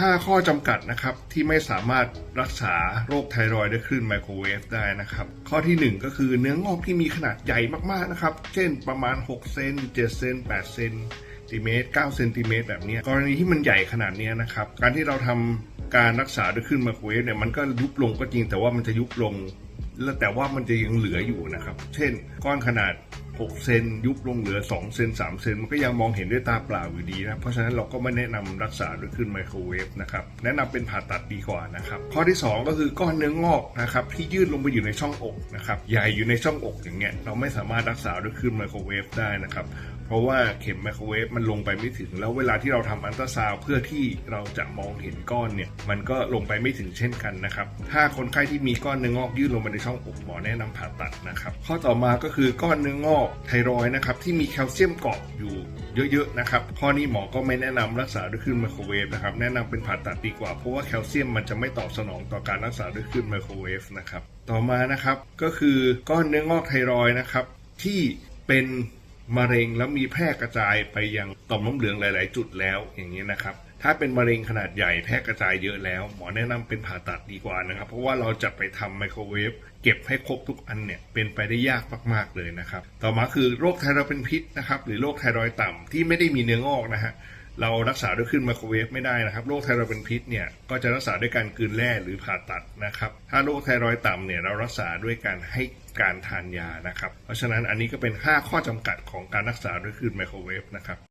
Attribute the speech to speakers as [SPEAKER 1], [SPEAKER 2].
[SPEAKER 1] 5 ข้อจำกัดนะครับที่ไม่สามารถรักษาโรคไทรอยด์ด้วยคลื่นไมโครเวฟได้นะครับ ข้อทีหนึ่1 ก็คือเนื้องอกที่มีขนาดใหญ่มากๆนะครับ เช่นประมาณ 6 เซน7เซน8เซนติเมตร9เซนติเมตรแบบนี้กรณีที่มันใหญ่ขนาดนี้นะครับ การที่เราทำการรักษาด้วยคลื่นไมโครเวฟเนี่ยมันก็ยุบลงก็จริงแต่ว่ามันจะยุบลง แล้วแต่ว่ามันจะยังเหลืออยู่นะครับ เช่น ก้อนขนาด 6 เซนยุบลงเหลือ 2 เซน3 เซนมันก็ยังมองเห็นด้วยตาเปล่าอยู่ดีนะ เพราะฉะนั้นเราก็ไม่แนะนำรักษาด้วยคลื่นไมโครเวฟนะครับ แนะนำเป็นผ่าตัดดีกว่านะครับ ข้อที่ 2 ก็คือก้อนเนื้องอกนะครับที่ยื่นลงไปอยู่ในช่องอกนะครับใหญ่อยู่ในช่องอกอย่างเงี้ยเราไม่สามารถรักษาด้วยคลื่นไมโครเวฟได้นะครับ ราะว่าเข็มไมโครเวฟมันลงไปไม่ถึง แล้วเวลาที่เราทำอันตราซาวเพื่อที่เราจะมองเห็นก้อนเนี่ยมันก็ลงไปไม่ถึงเช่นกันนะครับ ถ้าคนไข้ที่มีก้อนเนื้องอกยื่นลงไปในช่องอกหมอแนะนำผ่าตัดนะครับ ข้อต่อมาก็คือก้อนเนื้องอกไทรอยนะครับที่มีแคลเซียมเกาะอยู่เยอะๆนะครับข้อนี้หมอก็ไม่แนะนำรักษาด้วยคลื่นไมโครเวฟนะครับแนะนำเป็นผ่าตัดดีกว่า เพราะว่าแคลเซียมมันจะไม่ตอบสนองต่อการรักษาด้วยคลื่นไมโครเวฟนะครับต่อมานะครับก็คือก้อนเนื้องอกไทรอยนะครับที่เป็น มะเร็งแล้วมีแพร่กระจายไปยังต่อมน้ำเหลืองหลาย ๆ จุดแล้วอย่างนี้นะครับ ถ้าเป็นมะเร็งขนาดใหญ่แพร่กระจายเยอะแล้ว หมอแนะนำเป็นผ่าตัดดีกว่านะครับ เพราะว่าเราจะไปทำไมโครเวฟเก็บให้ครบทุกอันเนี่ยเป็นไปได้ยากมาก ๆ เลยนะครับ ต่อมาคือโรคไทรอยด์เป็นพิษนะครับหรือโรคไทรอยด์ต่ำที่ไม่ได้มีเนื้องอกนะฮะ เรารักษาด้วยคลื่นไมโครเวฟไม่ได้นะครับโรคไทรอยด์เป็นพิษเนี่ยก็จะรักษาด้วยการกืนแร่หรือผ่าตัดนะครับ ถ้าโรคไทรอยด์ต่ำเนี่ยเรารักษาด้วยการให้การทานยานะครับ เพราะฉะนั้นอันนี้ก็เป็น 5 ข้อจำกัดของการรักษาด้วยคลื่นไมโครเวฟนะครับ